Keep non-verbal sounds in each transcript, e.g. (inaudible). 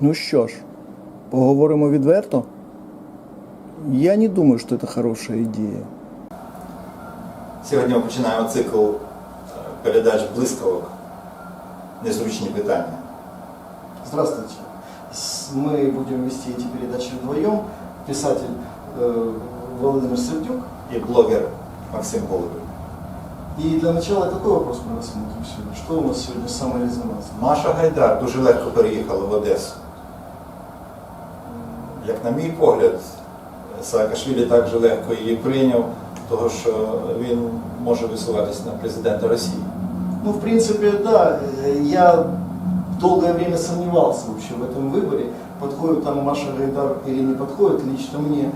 Ну що ж, поговоримо відверто. Я не думаю, що це хороша ідея. Сьогодні ми починаємо цикл е, передач блискавок. Незручні питання. Здравствуйте. С- Мы будем вести эти передачи вдвоем. Писатель э, Владимир Сердюк. І блогер Максим Голубів. И для начала какой вопрос мы рассмотрим сегодня? Что у нас сегодня самое резонансное? Маша Гайдар дуже легко переїхала в Одесу. Як на мій погляд, Саакашвілі так же легко її прийняв, того що він може висуватися на президента Росії. Ну, в принципе, да. Э, Я долгое время сомневался вообще в этом выборе, подходит там Маша Гайдар или не подходит. Лично мне,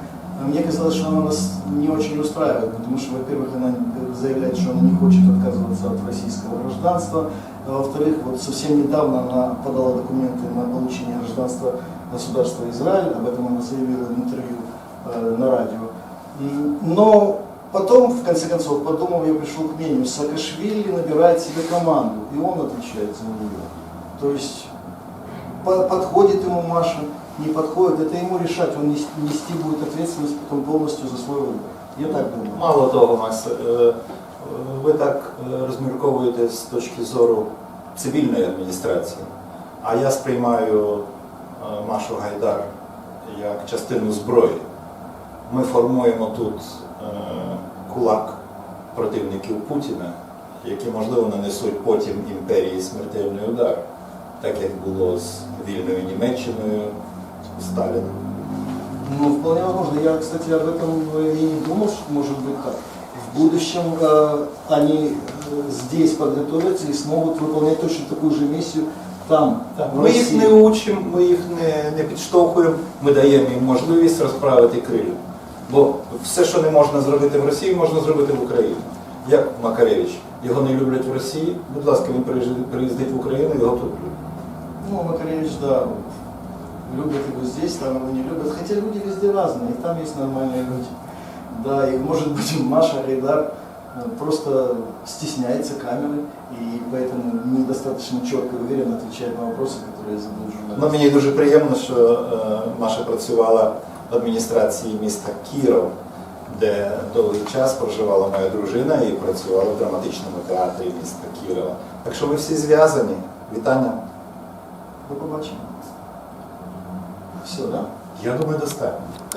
Мне казалось, что она нас не очень устраивает, потому что, во-первых, она заявляет, что она не хочет отказываться от российского гражданства, а во-вторых, вот совсем недавно она подала документы на получение гражданства государства Израиль, об этом она заявила в интервью э, на радио. Но потом, в конце концов, подумав, я пришел к мнению, Саакашвили набирает себе команду, и он отвечает за нее. То есть подходит ему Маша, не подходит, это ему решать, он нести будет ответственность потом полностью за свой выбор. Я так думаю. Мало того, Макс, е, ви так е, розмірковуєте з точки зору цивільної адміністрації, а я сприймаю Машу Гайдар як частину зброї. Ми формуємо тут е, кулак противників Путіна, які, можливо, нанесуть потім імперії смертельний удар, так як було з вільною Німеччиною Сталіном. Ну, вполне возможно. Я, кстати, об этом э, и не думал, что может быть так. В будущем э, они э, здесь подготовятся и смогут выполнять точно такую же миссию там, в Ми їх России. не учимо, ми їх не, не підштовхуємо, ми даємо їм можливість розправити крилю. Бо все, що не можна зробити в Росії, можна зробити в Україні. Як Макаревич. Його не люблять в Росії, будь ласка, він приїжджає- приїздить в Україну, його тут люблять. Ну, Макаревич, да, любят его здесь, там его не любят. Хотя люди везде разные, и там есть нормальные люди. Да, и может быть (laughs) Маша Гайдар э, просто стесняется камеры, и поэтому недостаточно четко и уверенно отвечает на вопросы, которые задают Ну, журналисты. мені дуже приємно, що е, Маша працювала в адміністрації міста Кіров, де довгий час проживала моя дружина і працювала в драматичному театрі міста Кірова. Так що ви всі зв'язані. Вітання. До побачення. Все, да? Я думаю, достатньо.